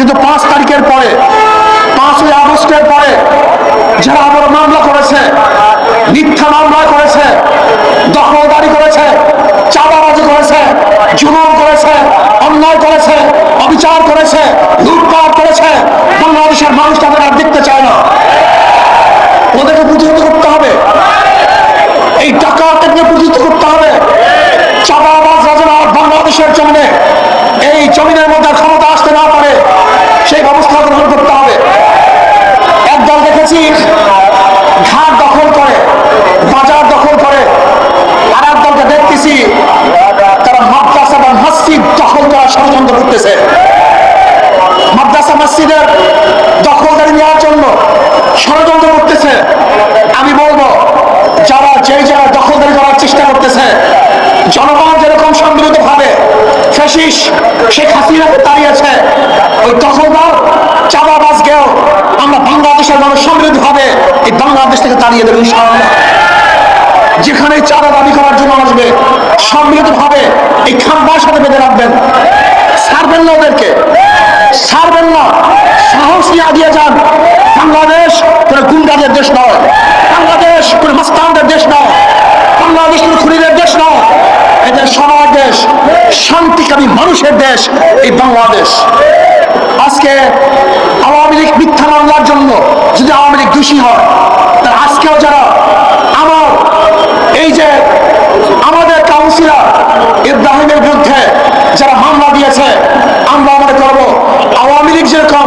কিন্তু পাঁচ তারিখের পরে, পাঁচই আগস্টের পরে যারা আবার মামলা করেছে, মিথ্যা মামলা করেছে, দখলদারি করেছে, চাঁদাবাজি করেছে, জুলুম করেছে, অন্যায় করেছে, অবিচার করেছে, লুটপাট করেছে, বাংলাদেশের মানুষ তাদের আর দেখতে চায় না। ওদেরকে প্রতিহত করতে হবে। এই টাকা ডাকাতকে প্রতিহত করতে হবে। চাঁদাবাজ রাজনা বাংলাদেশের জমিনে, এই জমিনের মধ্যে ক্ষমতা আসতে না পারে সেই ব্যবস্থা গ্রহণ করতে হবে একদল দেখেছি ঘাট দখল করে বাজার দখল করে আর এক দলকে দেখতেছি তারা মাদ্রাসা বা মসজিদ দখল ষড়যন্ত্র করতেছে। মাদ্রাসা মসজিদের দখলদারি নেওয়ার জন্য ষড়যন্ত্র করতেছে। আমি বলব, যারা যেই জায়গায় দখলদারি করার চেষ্টা করতেছে, জনগণ যেরকম সম্মিলিত ভাবে ফেসিস শেখ হাসিনাকে তাড়িয়েছে, ওই দখলদার চাঁদাবাজকেও আমরা বাংলাদেশের মানুষ সম্মিলিত ভাবে এই বাংলাদেশ থেকে দাঁড়িয়ে দেবো ইনশাআল্লাহ। যেখানে চাঁদা দাবি করার জন্য আসবে সম্মিলিত ভাবে এই খাম্বার সাথে বেঁধে রাখবেন। ছাড়বেন না ওদেরকে। ছাড়বেন না। সাহস নিয়ে আগিয়ে যান। বাংলাদেশ কোনো গুন্ডাদের দেশ নয়। বাংলাদেশ কোনো মাস্তানদের দেশ নয়। বাংলাদেশ কোনো খুনিদের দেশ নয়। এদের সবার দেশ, শান্তিকামী মানুষের দেশ এই বাংলাদেশ। আজকে আওয়ামী লীগ মিথ্যা মামলার জন্য যদি আওয়ামী লীগ দোষী হয় তা আজকেও যারা আমার এই যে আমাদের কাউন্সিলর ইব্রাহিমের বিরুদ্ধে যারা মামলা দিয়েছে আমরা মনে করব আওয়ামী লীগ যেরকম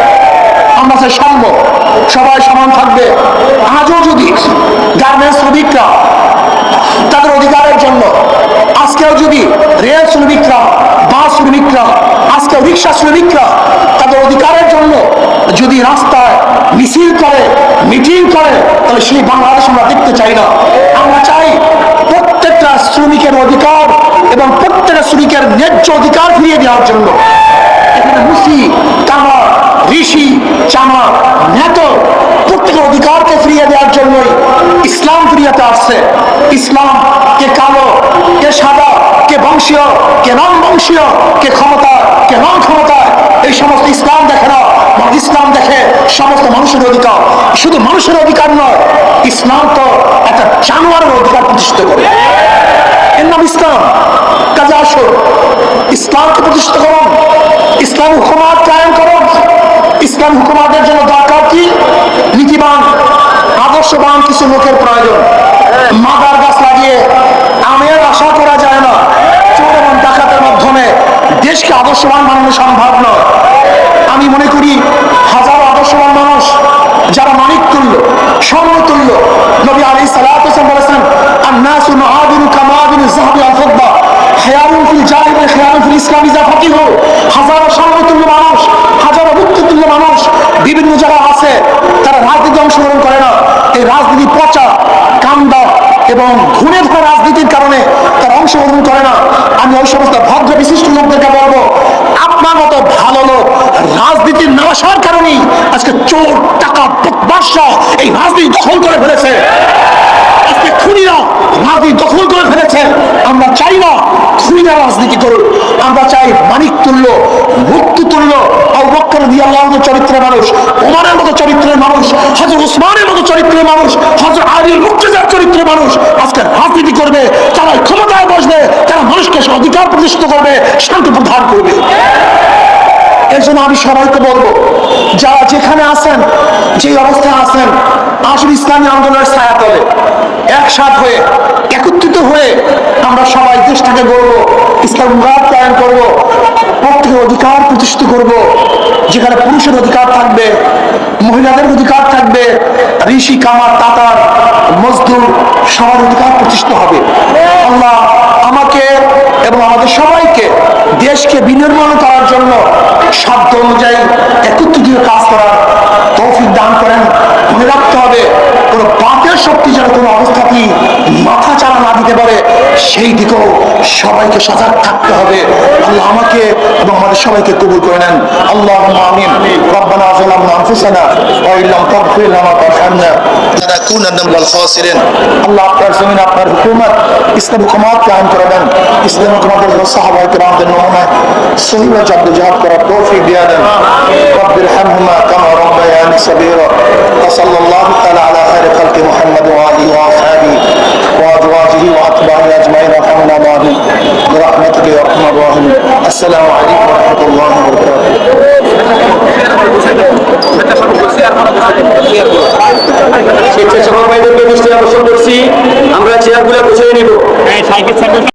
চাই সাম্য সবাই সমান থাকবে। আজও যদি গার্মেন্টস শ্রমিকরা তাদের অধিকারের জন্য, আজকেও যদি রেল শ্রমিকরা, বাস শ্রমিকরা আজকে রিক্সা শ্রমিকরা তাদের অধিকারের জন্য যদি রাস্তায় মিছিল করে, মিটিং করে, তাহলে সেই বাংলাদেশ আমরা দেখতে চাই না। আমরা চাই প্রত্যেকটা শ্রমিকের অধিকার এবং প্রত্যেকটা শ্রমিকের ন্যায্য অধিকার ফিরিয়ে দেওয়ার জন্য। এখানে মুসি ঋষি চামা নেত প্রত্যেকের অধিকারকে ফিরিয়ে দেওয়ার জন্যই ইসলাম দুনিয়াতে আসছে। ইসলাম কে কালো, কে সাদা, কে বংশীয়, কে নন বংশীয় কে ক্ষমতা, কে নন ক্ষমতা এই সমস্ত ইসলাম দেখে না ইসলাম দেখে সমস্ত মানুষের অধিকার। শুধু মানুষের অধিকার নয়, ইসলাম তো একটা জানোয়ারের অধিকার প্রতিষ্ঠিত করে। এর নাম ইসলাম। কাজে আসো ইসলামকে প্রতিষ্ঠিত করুন। ইসলাম হুকুমাত ইসলাম হুকুমাতের জন্য দরকার কি নীতিবান আদর্শবান কিছু লোকের প্রয়োজন মাদার গাছ লাগিয়ে আমের আশা করা যায় না চোর এবং ডাকাতের মাধ্যমে দেশকে আদর্শবান বানানো সম্ভব নয় আমি মনে করি হাজারো আদর্শবান মানুষ যারা মানিক তুল্য স্বর্ণ তুল্য নবী আলী সালাম বলেছেন الناس معادن كمعادن الذهب والفضة خيار في الجاهل خيار في الإسلام إذا فقهوا হাজারো অংশগ্রহণ করে না। এই রাজনীতি পচা, কান্দা এবং ঘুরে ধরা রাজনীতির কারণে তারা অংশগ্রহণ করে না। আমি ওই সমস্ত ভদ্র বিশিষ্ট লোকদেরকে বলব, আপনার মতো ভালো লোক রাজনীতির না আসার কারণেই আজকে চোর, টাকা বাদশাহ এই রাজনীতি দখল করে ফেলেছে। আজকে খুনিরা রাজনীতি দখল করে ফেলেছে। আমরা চাই না খুনিরা রাজনীতি করুক। আমরা চাই মানিক তুল্য, মুক্তি তুল্য অবক্কর দিয়ে আল্লাহর চরিত্রের মানুষ ওমারের মতো চরিত্রের মানুষ হজর উসমানের মতো চরিত্রের মানুষ হজর আলীর মুক্তিদার চরিত্রের মানুষ আজকে রাজনীতি করবে তারা ক্ষমতায় বসবে, তারা মানুষকে অধিকার প্রতিষ্ঠিত করবে, শান্তি প্রদান করবে। এর জন্য আমি সবাইকে বলব, যারা যেখানে আছেন যে অবস্থায় আছেন, আসুন ইসলামী আন্দোলনের ছায়া তলে একসাথ হয়ে, একত্রিত হয়ে থাকবে, মহিলাদের অধিকার থাকবে, ঋষি, কামার, তাতার, মজদুর সবার অধিকার প্রতিষ্ঠিত হবে। আল্লাহ আমাকে এবং আমাদের সবাইকে দেশকে বিনির্মাণ করার জন্য সাধ্য অনুযায়ী একত্রিত কাজ করার তৌফিক দান করেন। মনে রাখতে হবে, কোনো পাপের শক্তি যেন কোনো অবস্থাতেই মাথা চাড়া না দিতে পারে, সেই দিকেও সবাইকে সজাগ থাকতে হবে। আল্লাহ আমাকে এবং আমাদের সবাইকে কবুল করে নেন আল্লাহ আমিন ربنا ظلمنا انفسنا وان لم تغفر لنا وترحمنا لنكونن من الخاسرين আল্লাহ আপনার জমিন আপনার হুকুমত ইসলাম হুকুমত কায়েম করে দেন ইসলাম হুকুমতের সাহাবায়ে কেরামদের নমুনায় সহি ও জাদ্দোজাহাদ করার তৌফিক দিয়ে দেন رب ارحمهما كما ربياني আকর্ষণ করছি। আমরা চেয়ারগুলো গুছিয়ে নিব।